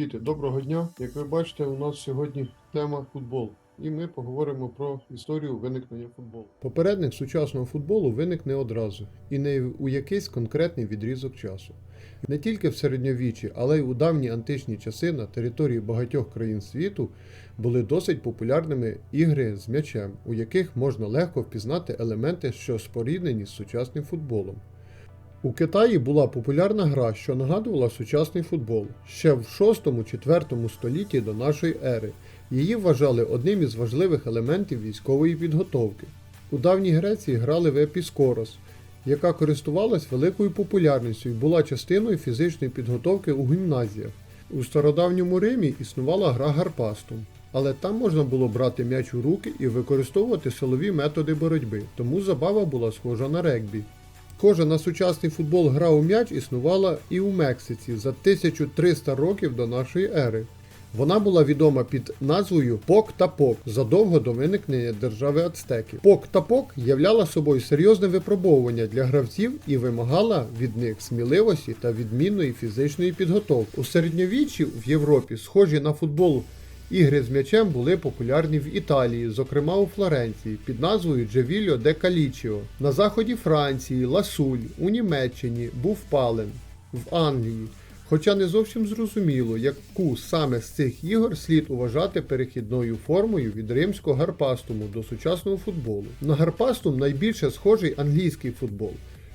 Діти, доброго дня. Як ви бачите, у нас сьогодні тема футбол. І ми поговоримо про історію виникнення футболу. Попередник сучасного футболу виник не одразу і не у якийсь конкретний відрізок часу. Не тільки в середньовіччі, але й у давні античні часи на території багатьох країн світу були досить популярними ігри з м'ячем, у яких можна легко впізнати елементи, що споріднені з сучасним футболом. У Китаї була популярна гра, що нагадувала сучасний футбол ще в 6-4 столітті до нашої ери. Її вважали одним із важливих елементів військової підготовки. У давній Греції грали в епіскорос, яка користувалась великою популярністю і була частиною фізичної підготовки у гімназіях. У стародавньому Римі існувала гра гарпастум, але там можна було брати м'яч у руки і використовувати силові методи боротьби, тому забава була схожа на регбі. Схожа на сучасний футбол гра у м'яч існувала і у Мексиці за 1300 років до нашої ери. Вона була відома під назвою Пок та Пок задовго до виникнення держави Ацтеків. Пок та Пок являла собою серйозне випробовування для гравців і вимагала від них сміливості та відмінної фізичної підготовки. У середньовіччі в Європі, схожі на футбол Ігри з м'ячем були популярні в Італії, зокрема у Флоренції, під назвою Джевільо де Калічіо. На заході Франції, Ласуль, у Німеччині був Пален, в Англії. Хоча не зовсім зрозуміло, яку саме з цих ігор слід уважати перехідною формою від римського гарпастуму до сучасного футболу. На гарпастум найбільше схожий англійський футбол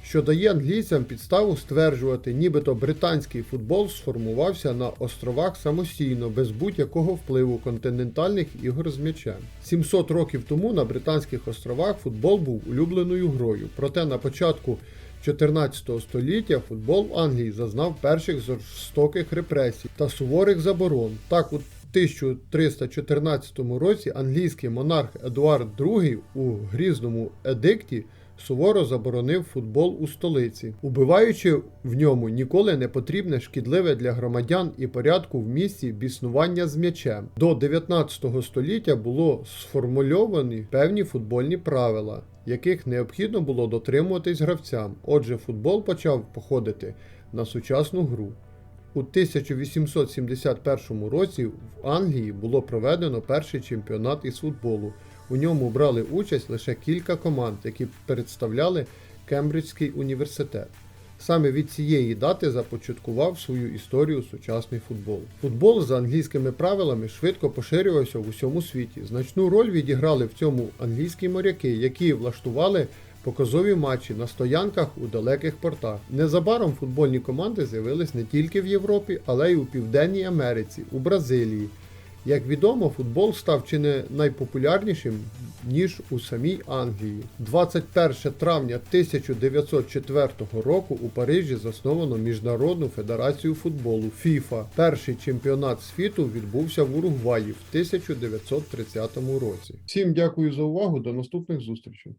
що дає англійцям підставу стверджувати, нібито британський футбол сформувався на островах самостійно, без будь-якого впливу континентальних ігор з м'ячем. 700 років тому на Британських островах футбол був улюбленою грою, проте на початку 14 століття футбол в Англії зазнав перших жорстоких репресій та суворих заборон. Так, у 1314 році англійський монарх Едуард II у грізному едикті суворо заборонив футбол у столиці, убиваючи в ньому ніколи не потрібне шкідливе для громадян і порядку в місті біснування з м'ячем. До 19 століття було сформульовані певні футбольні правила, яких необхідно було дотримуватись гравцям. Отже, футбол почав походити на сучасну гру. У 1871 році в Англії було проведено перший чемпіонат із футболу. У ньому брали участь лише кілька команд, які представляли Кембриджський університет. Саме від цієї дати започаткував свою історію сучасний футбол. Футбол за англійськими правилами швидко поширювався в усьому світі. Значну роль відіграли в цьому англійські моряки, які влаштували показові матчі на стоянках у далеких портах. Незабаром футбольні команди з'явились не тільки в Європі, але й у Південній Америці, у Бразилії. Як відомо, футбол став чи не найпопулярнішим, ніж у самій Англії. 21 травня 1904 року у Парижі засновано Міжнародну федерацію футболу FIFA. Перший чемпіонат світу відбувся в Уругваї в 1930 році. Всім дякую за увагу. До наступних зустрічей.